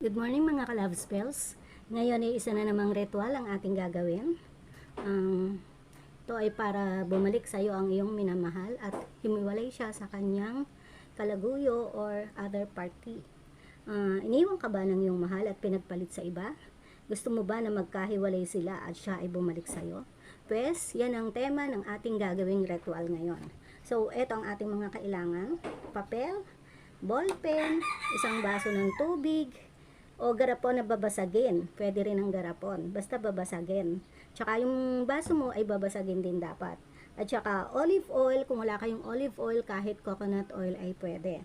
Good morning mga ka-love spells. Ngayon ay isa na namang ritual ang ating gagawin. Ang ito ay para bumalik sa iyo ang iyong minamahal at himiwalay siya sa kanyang kalaguyo or other party. Ah, iniwan ka ba ng iyong mahal at pinagpalit sa iba? Gusto mo ba na magkahiwalay sila at siya ay bumalik sa iyo? Pwes, yan ang tema ng ating gagawing ritual ngayon. So, ito ang ating mga kailangan. Papel, ballpen, isang baso ng tubig, o garapon na babasagin. Pwede rin ang garapon. Basta babasagin. Tsaka yung baso mo ay babasagin din dapat. At tsaka olive oil. Kung wala kayong olive oil, kahit coconut oil ay pwede.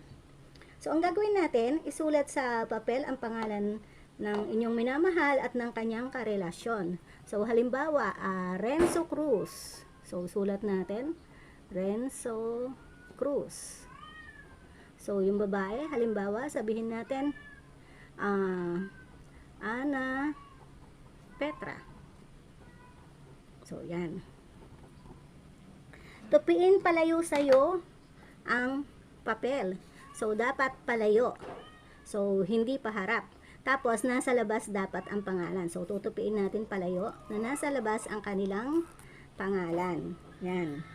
So, ang gagawin natin, isulat sa papel ang pangalan ng inyong minamahal at ng kanyang karelasyon. So, halimbawa, ah, Renzo Cruz. So, sulat natin, Renzo Cruz. So, yung babae, halimbawa, sabihin natin, ah, Ana Petra. So, yan. Tupiin palayo sa'yo ang papel. So, dapat palayo. So, hindi paharap. Tapos, nasa labas dapat ang pangalan. So, tutupiin natin palayo na nasa labas ang kanilang pangalan. Yan.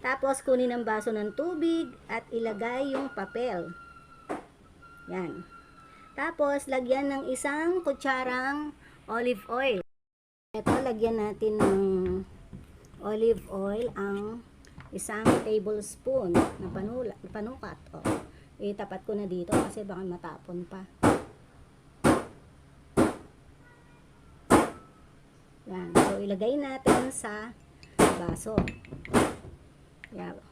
Tapos, kunin ang baso ng tubig at ilagay yung papel. Yan. Tapos, lagyan ng isang kutsarang olive oil. Ito, lagyan natin ng olive oil ang isang tablespoon na panula, panukat. O, itapat ko na dito kasi baka matapon pa. Yan. So, ilagay natin sa baso. Yan.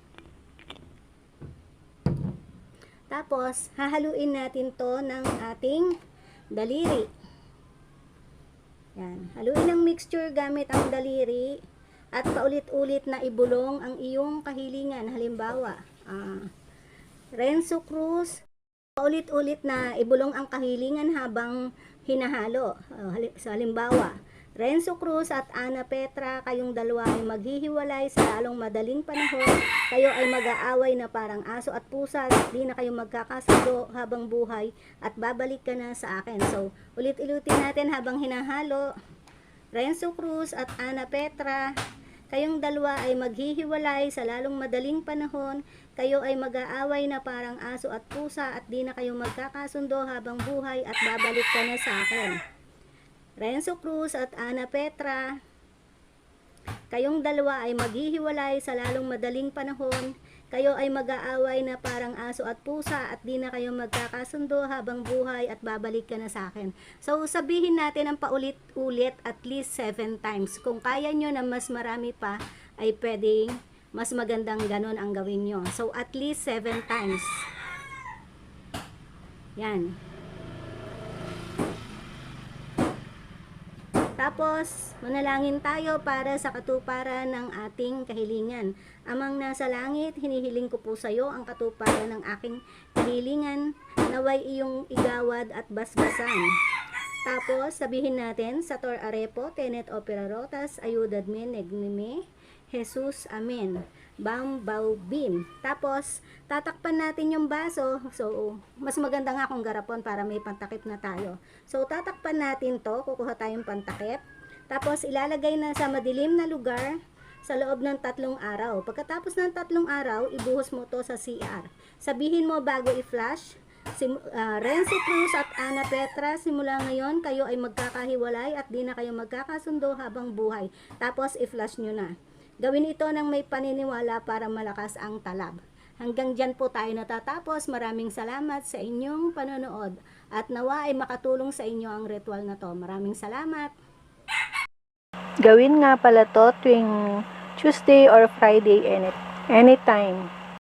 Tapos, hahaluin natin to ng ating daliri. Yan. Haluin ang mixture gamit ang daliri at paulit-ulit na ibulong ang iyong kahilingan. Halimbawa, ah, Renzo Cruz, paulit-ulit na ibulong ang kahilingan habang hinahalo. Ah, hali- sa halimbawa, Renzo Cruz at Ana Petra, kayong dalawa ay maghihiwalay sa lalong madaling panahon. Kayo ay mag-aaway na parang aso at pusa at di na kayo magkakasundo habang buhay at babalik ka na sa akin. So, ulit-ulitin natin habang hinahalo. Renzo Cruz at Ana Petra, kayong dalawa ay maghihiwalay sa lalong madaling panahon. Kayo ay mag-aaway na parang aso at pusa at di na kayo magkakasundo habang buhay at babalik ka na sa akin. Renzo Cruz at Ana Petra, kayong dalawa ay maghihiwalay sa lalong madaling panahon. Kayo ay mag-aaway na parang aso at pusa at di na kayo magkakasundo habang buhay at babalik ka na sa akin. So, sabihin natin ang paulit-ulit at least 7 times. Kung kaya nyo na mas marami pa, ay pwedeng mas magandang ganon ang gawin nyo. So, at least 7 times. Yan. Tapos, manalangin tayo para sa katuparan ng ating kahilingan. Amang nasa langit, hinihiling ko po sa iyo ang katuparan ng aking kahilingan, naway iyong igawad at basbasan. Tapos, sabihin natin, sa Tor Arepo, Tenet Opera Rotas, Ayudad Me, Negnime, Jesus, Amen. Bam, baw, bim. Tapos, tatakpan natin yung baso. So, mas maganda nga kung garapon para may pantakip na tayo. So, tatakpan natin to. Kukuha tayong pantakip. Tapos, ilalagay na sa madilim na lugar sa loob ng tatlong araw. Pagkatapos ng tatlong araw, ibuhos mo to sa CR. Sabihin mo bago i-flash, Sim, ah, Renzo Cruz at Ana Petra, simula ngayon, kayo ay magkakahiwalay at di na kayo magkakasundo habang buhay. Tapos, i-flash nyo na. Gawin ito ng may paniniwala para malakas ang talab. Hanggang dyan po tayo natatapos. Maraming salamat sa inyong panonood. At nawa ay makatulong sa inyo ang ritual na to. Maraming salamat. Gawin nga pala to tuwing Tuesday or Friday any, anytime.